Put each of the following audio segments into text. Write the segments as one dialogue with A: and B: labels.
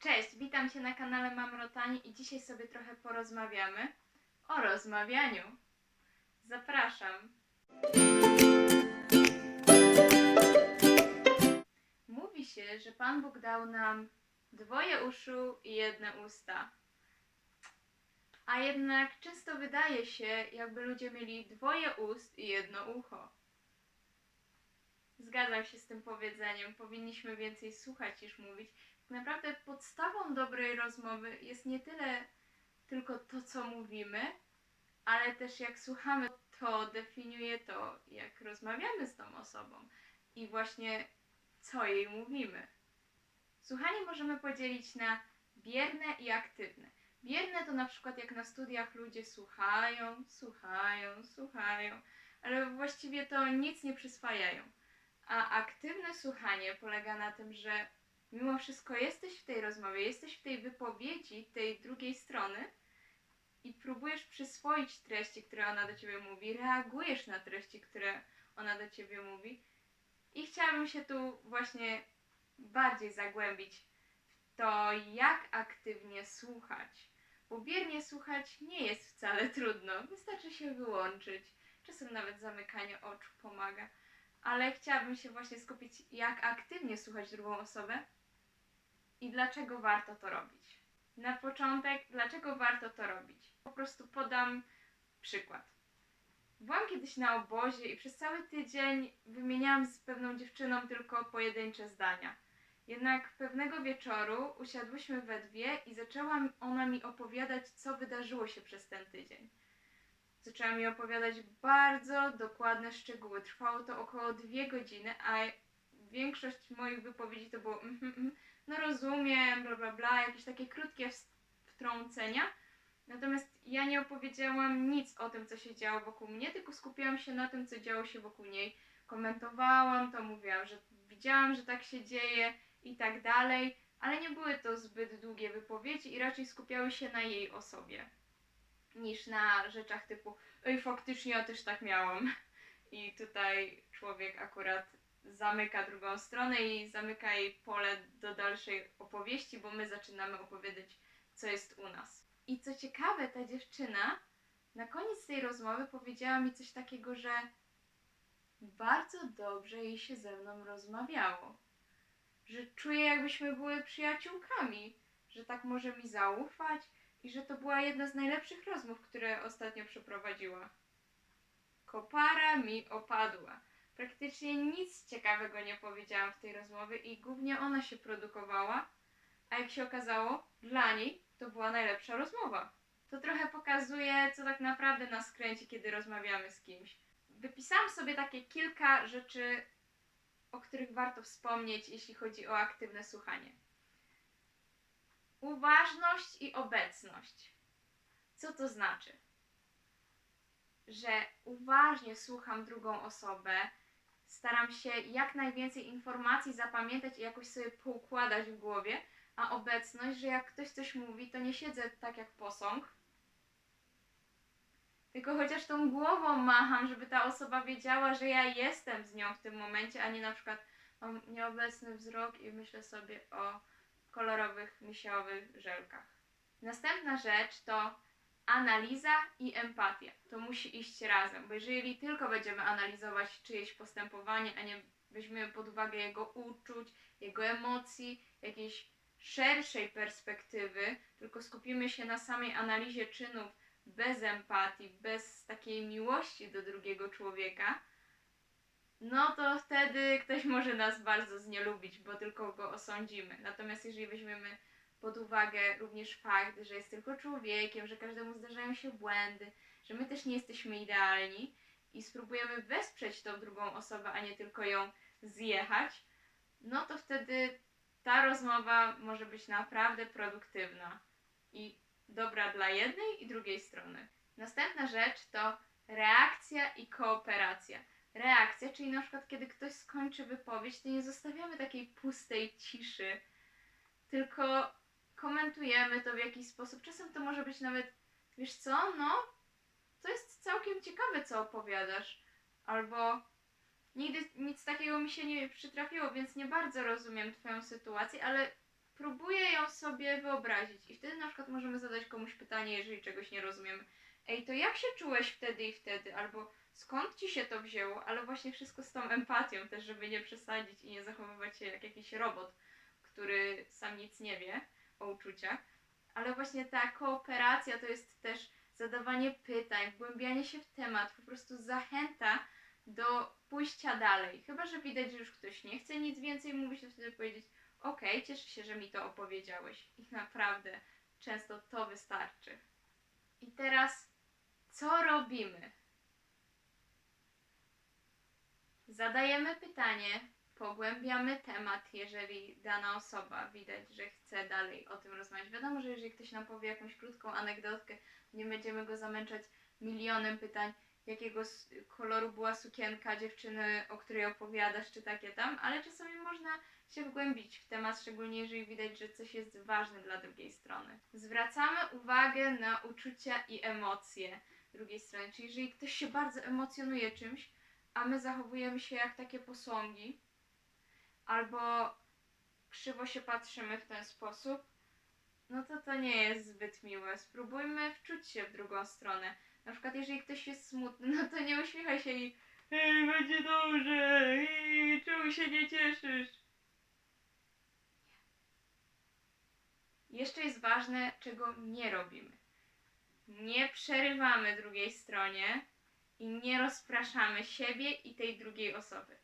A: Cześć, witam Cię na kanale Mamrotanie i dzisiaj sobie trochę porozmawiamy o rozmawianiu. Zapraszam. Mówi się, że Pan Bóg dał nam dwoje uszu i jedne usta. A jednak często wydaje się, jakby ludzie mieli dwoje ust i jedno ucho. Zgadzam się z tym powiedzeniem. Powinniśmy więcej słuchać niż mówić. Naprawdę podstawą dobrej rozmowy jest nie tyle tylko to, co mówimy, ale też jak słuchamy, to definiuje to, jak rozmawiamy z tą osobą i właśnie co jej mówimy. Słuchanie możemy podzielić na bierne i aktywne. Bierne to na przykład jak na studiach ludzie słuchają, słuchają, słuchają, ale właściwie to nic nie przyswajają. A aktywne słuchanie polega na tym, że mimo wszystko jesteś w tej rozmowie, jesteś w tej wypowiedzi tej drugiej strony i próbujesz przyswoić treści, które ona do ciebie mówi, reagujesz na treści, które ona do ciebie mówi. I chciałabym się tu właśnie bardziej zagłębić w to, jak aktywnie słuchać. Bo biernie słuchać nie jest wcale trudno, wystarczy się wyłączyć. Czasem nawet zamykanie oczu pomaga. Ale chciałabym się właśnie skupić, jak aktywnie słuchać drugą osobę i dlaczego warto to robić. Na początek, dlaczego warto to robić? Po prostu podam przykład. Byłam kiedyś na obozie i przez cały tydzień wymieniałam z pewną dziewczyną tylko pojedyncze zdania. Jednak pewnego wieczoru usiadłyśmy we dwie i zaczęła ona mi opowiadać, co wydarzyło się przez ten tydzień. Zaczęła mi opowiadać bardzo dokładne szczegóły. Trwało to około dwie godziny, a większość moich wypowiedzi to było mhm, mhm, no rozumiem, bla bla bla, jakieś takie krótkie wtrącenia. Natomiast ja nie opowiedziałam nic o tym, co się działo wokół mnie, tylko skupiałam się na tym, co działo się wokół niej. Komentowałam to, mówiłam, że widziałam, że tak się dzieje i tak dalej, ale nie były to zbyt długie wypowiedzi i raczej skupiały się na jej osobie niż na rzeczach typu ej, faktycznie ja też tak miałam. I tutaj człowiek akurat zamyka drugą stronę i zamyka jej pole do dalszej opowieści, bo my zaczynamy opowiadać, co jest u nas. I co ciekawe, ta dziewczyna na koniec tej rozmowy powiedziała mi coś takiego, że bardzo dobrze jej się ze mną rozmawiało. Że czuję, jakbyśmy były przyjaciółkami, że tak może mi zaufać i że to była jedna z najlepszych rozmów, które ostatnio przeprowadziła. Kopara mi opadła. Praktycznie nic ciekawego nie powiedziałam w tej rozmowie i głównie ona się produkowała, a jak się okazało, dla niej to była najlepsza rozmowa. To trochę pokazuje, co tak naprawdę nas kręci, kiedy rozmawiamy z kimś. Wypisałam sobie takie kilka rzeczy, o których warto wspomnieć, jeśli chodzi o aktywne słuchanie. Uważność i obecność. Co to znaczy? Że uważnie słucham drugą osobę, staram się jak najwięcej informacji zapamiętać i jakoś sobie poukładać w głowie, a obecność, że jak ktoś coś mówi, to nie siedzę tak jak posąg, tylko chociaż tą głową macham, żeby ta osoba wiedziała, że ja jestem z nią w tym momencie, a nie na przykład mam nieobecny wzrok i myślę sobie o kolorowych, misiowych żelkach. Następna rzecz to analiza i empatia. To musi iść razem, bo jeżeli tylko będziemy analizować czyjeś postępowanie, a nie weźmiemy pod uwagę jego uczuć, jego emocji, jakiejś szerszej perspektywy, tylko skupimy się na samej analizie czynów bez empatii, bez takiej miłości do drugiego człowieka, no to wtedy ktoś może nas bardzo znielubić, bo tylko go osądzimy. Natomiast jeżeli weźmiemy pod uwagę również fakt, że jest tylko człowiekiem, że każdemu zdarzają się błędy, że my też nie jesteśmy idealni i spróbujemy wesprzeć tą drugą osobę, a nie tylko ją zjechać, no to wtedy ta rozmowa może być naprawdę produktywna i dobra dla jednej i drugiej strony. Następna rzecz to reakcja i kooperacja. Reakcja, czyli na przykład kiedy ktoś skończy wypowiedź, to nie zostawiamy takiej pustej ciszy, tylko komentujemy to w jakiś sposób. Czasem to może być nawet, wiesz co, no, to jest całkiem ciekawe, co opowiadasz. Albo nigdy nic takiego mi się nie przytrafiło, więc nie bardzo rozumiem Twoją sytuację, ale próbuję ją sobie wyobrazić. I wtedy na przykład możemy zadać komuś pytanie, jeżeli czegoś nie rozumiemy. Ej, to jak się czułeś wtedy i wtedy? Albo skąd ci się to wzięło? Ale właśnie wszystko z tą empatią też, żeby nie przesadzić i nie zachowywać się jak jakiś robot, który sam nic nie wie o uczuciach. Ale właśnie ta kooperacja to jest też zadawanie pytań, wgłębianie się w temat, po prostu zachęta do pójścia dalej. Chyba, że widać, że już ktoś nie chce nic więcej mówić, to wtedy powiedzieć: Okej, cieszę się, że mi to opowiedziałeś. I naprawdę często to wystarczy. I teraz, co robimy? Zadajemy pytanie, pogłębiamy temat, jeżeli dana osoba widać, że chce dalej o tym rozmawiać. Wiadomo, że jeżeli ktoś nam powie jakąś krótką anegdotkę, nie będziemy go zamęczać milionem pytań, jakiego koloru była sukienka dziewczyny, o której opowiadasz, czy takie tam, ale czasami można się wgłębić w temat, szczególnie jeżeli widać, że coś jest ważne dla drugiej strony. Zwracamy uwagę na uczucia i emocje drugiej strony, czyli jeżeli ktoś się bardzo emocjonuje czymś, a my zachowujemy się jak takie posągi, albo krzywo się patrzymy w ten sposób, no to to nie jest zbyt miłe. Spróbujmy wczuć się w drugą stronę. Na przykład, jeżeli ktoś jest smutny, no to nie uśmiechaj się i hej, będzie dobrze, hej, czemu się nie cieszysz? Jeszcze jest ważne, czego nie robimy. Nie przerywamy drugiej stronie i nie rozpraszamy siebie i tej drugiej osoby.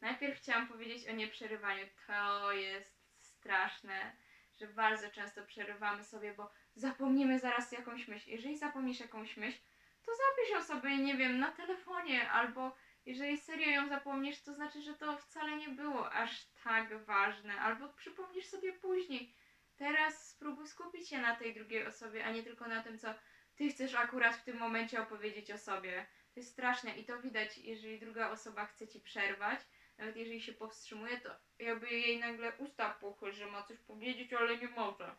A: Najpierw chciałam powiedzieć o nieprzerywaniu. To jest straszne, że bardzo często przerywamy sobie, bo zapomnimy zaraz jakąś myśl. Jeżeli zapomnisz jakąś myśl, to zapisz ją sobie, nie wiem, na telefonie, albo jeżeli serio ją zapomnisz, to znaczy, że to wcale nie było aż tak ważne, albo przypomnisz sobie później. Teraz spróbuj skupić się na tej drugiej osobie, a nie tylko na tym, co ty chcesz akurat w tym momencie opowiedzieć o sobie. To jest straszne i to widać, jeżeli druga osoba chce ci przerwać, nawet jeżeli się powstrzymuje, to jakby jej nagle usta puchły, że ma coś powiedzieć, ale nie może.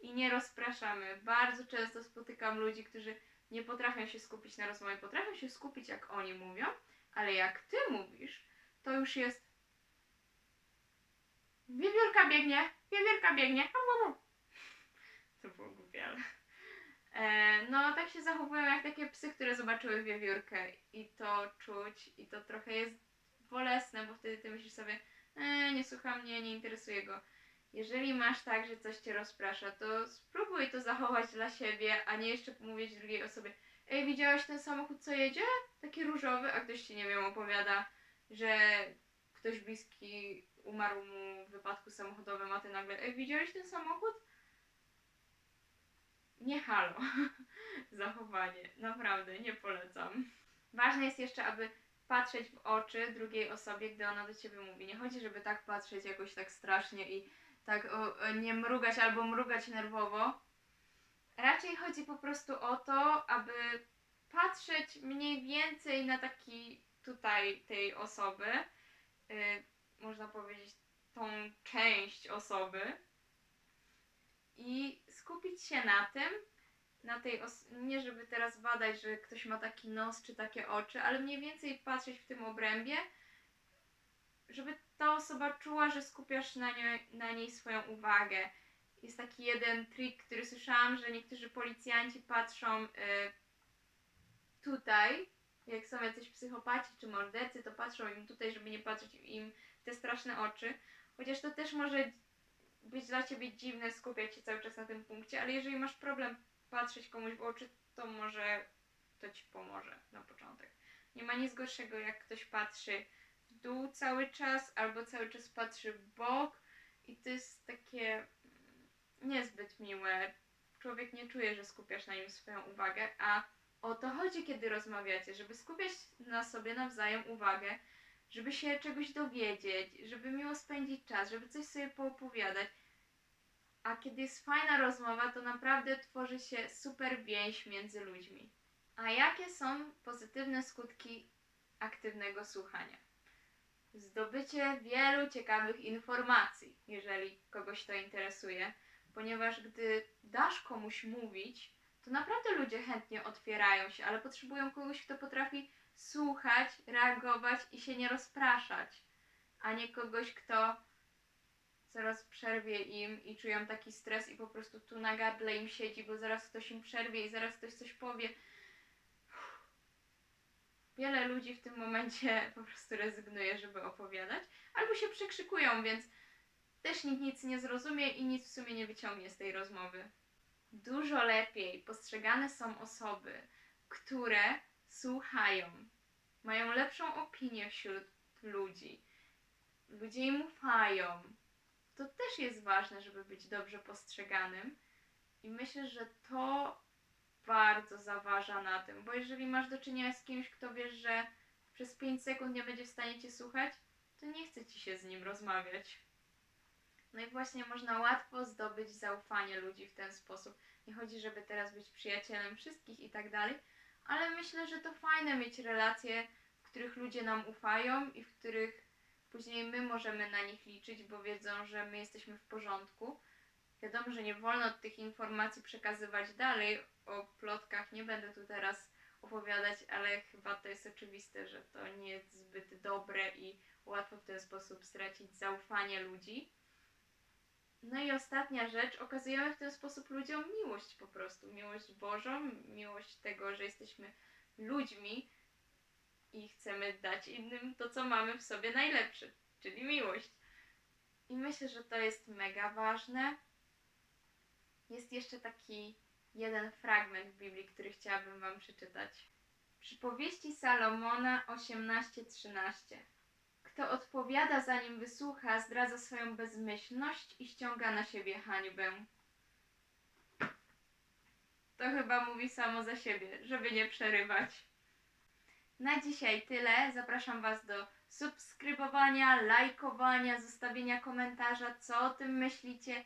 A: I nie rozpraszamy. Bardzo często spotykam ludzi, którzy nie potrafią się skupić na rozmowie, potrafią się skupić jak oni mówią, ale jak ty mówisz, to już jest Wiewiórka biegnie, wiewiórka biegnie. To było głupie, ale... E, no, tak się zachowują jak takie psy, które zobaczyły wiewiórkę i to czuć i to trochę jest bolesne, bo wtedy ty myślisz sobie, e, nie słucha mnie, nie interesuje go. Jeżeli masz tak, że coś cię rozprasza, to spróbuj to zachować dla siebie, a nie jeszcze mówić drugiej osobie, ej, widziałeś ten samochód, co jedzie? Taki różowy, a ktoś ci, nie wiem, opowiada, że ktoś bliski umarł mu w wypadku samochodowym, a ty nagle, ej, widziałeś ten samochód? Nie halo. Zachowanie. Naprawdę, nie polecam. Ważne jest jeszcze, aby patrzeć w oczy drugiej osobie, gdy ona do ciebie mówi. Nie chodzi, żeby tak patrzeć jakoś tak strasznie i tak o, nie mrugać albo mrugać nerwowo. Raczej chodzi po prostu o to, aby patrzeć mniej więcej na taki tutaj tej osoby, yy, można powiedzieć tą część osoby i skupić się na tym, na tej os- nie żeby teraz badać, że ktoś ma taki nos czy takie oczy, ale mniej więcej patrzeć w tym obrębie, żeby ta osoba czuła, że skupiasz na, nie, na niej swoją uwagę. Jest taki jeden trik, który słyszałam, że niektórzy policjanci patrzą y, tutaj, jak są jacyś psychopaci czy mordercy, to patrzą im tutaj, żeby nie patrzeć im w te straszne oczy. Chociaż to też może być dla ciebie dziwne skupiać się cały czas na tym punkcie, ale jeżeli masz problem patrzeć komuś w oczy, to może to ci pomoże na początek. Nie ma nic gorszego, jak ktoś patrzy w dół cały czas, albo cały czas patrzy w bok i to jest takie mm, niezbyt miłe. Człowiek nie czuje, że skupiasz na nim swoją uwagę, a o to chodzi, kiedy rozmawiacie, żeby skupiać na sobie nawzajem uwagę, żeby się czegoś dowiedzieć, żeby miło spędzić czas, żeby coś sobie poopowiadać. A kiedy jest fajna rozmowa, to naprawdę tworzy się super więź między ludźmi. A jakie są pozytywne skutki aktywnego słuchania? Zdobycie wielu ciekawych informacji, jeżeli kogoś to interesuje, ponieważ gdy dasz komuś mówić, to naprawdę ludzie chętnie otwierają się, ale potrzebują kogoś, kto potrafi słuchać, reagować i się nie rozpraszać, a nie kogoś, kto zaraz przerwie im i czują taki stres i po prostu tu na gardle im siedzi, bo zaraz ktoś im przerwie i zaraz ktoś coś powie. Wiele ludzi w tym momencie po prostu rezygnuje, żeby opowiadać, albo się przekrzykują, więc też nikt nic nie zrozumie i nic w sumie nie wyciągnie z tej rozmowy. Dużo lepiej postrzegane są osoby, które słuchają, mają lepszą opinię wśród ludzi, ludzie im ufają. To też jest ważne, żeby być dobrze postrzeganym. I myślę, że to bardzo zaważa na tym, bo jeżeli masz do czynienia z kimś, kto wiesz, że przez 5 sekund nie będzie w stanie cię słuchać, to nie chce ci się z nim rozmawiać. No i właśnie można łatwo zdobyć zaufanie ludzi w ten sposób. Nie chodzi, żeby teraz być przyjacielem wszystkich i tak dalej, ale myślę, że to fajne mieć relacje, w których ludzie nam ufają i w których później my możemy na nich liczyć, bo wiedzą, że my jesteśmy w porządku. Wiadomo, że nie wolno tych informacji przekazywać dalej. O plotkach nie będę tu teraz opowiadać, ale chyba to jest oczywiste, że to nie jest zbyt dobre i łatwo w ten sposób stracić zaufanie ludzi. No i ostatnia rzecz, okazujemy w ten sposób ludziom miłość po prostu. Miłość Bożą, miłość tego, że jesteśmy ludźmi i chcemy dać innym to, co mamy w sobie najlepsze, czyli miłość. I myślę, że to jest mega ważne. Jest jeszcze taki jeden fragment w Biblii, który chciałabym Wam przeczytać. Przypowieści Salomona 18:13. Kto odpowiada zanim wysłucha, zdradza swoją bezmyślność i ściąga na siebie hańbę. To chyba mówi samo za siebie, żeby nie przerywać. Na dzisiaj tyle. Zapraszam Was do subskrybowania, lajkowania, zostawienia komentarza, co o tym myślicie.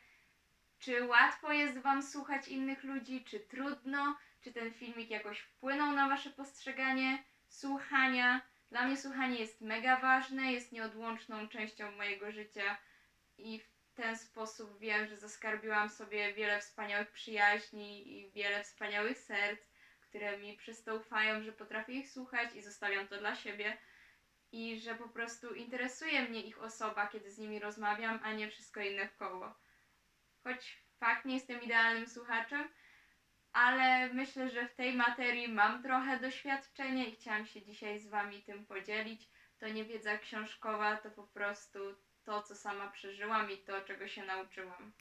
A: Czy łatwo jest Wam słuchać innych ludzi, czy trudno? Czy ten filmik jakoś wpłynął na Wasze postrzeganie słuchania? Dla mnie słuchanie jest mega ważne, jest nieodłączną częścią mojego życia i w ten sposób wiem, że zaskarbiłam sobie wiele wspaniałych przyjaźni i wiele wspaniałych serc, które mi przez to ufają, że potrafię ich słuchać i zostawiam to dla siebie i że po prostu interesuje mnie ich osoba, kiedy z nimi rozmawiam, a nie wszystko inne w koło. Choć fakt nie jestem idealnym słuchaczem, ale myślę, że w tej materii mam trochę doświadczenia i chciałam się dzisiaj z Wami tym podzielić. To nie wiedza książkowa, to po prostu to, co sama przeżyłam i to, czego się nauczyłam.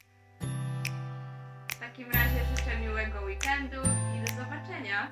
A: W takim razie życzę miłego weekendu i do zobaczenia.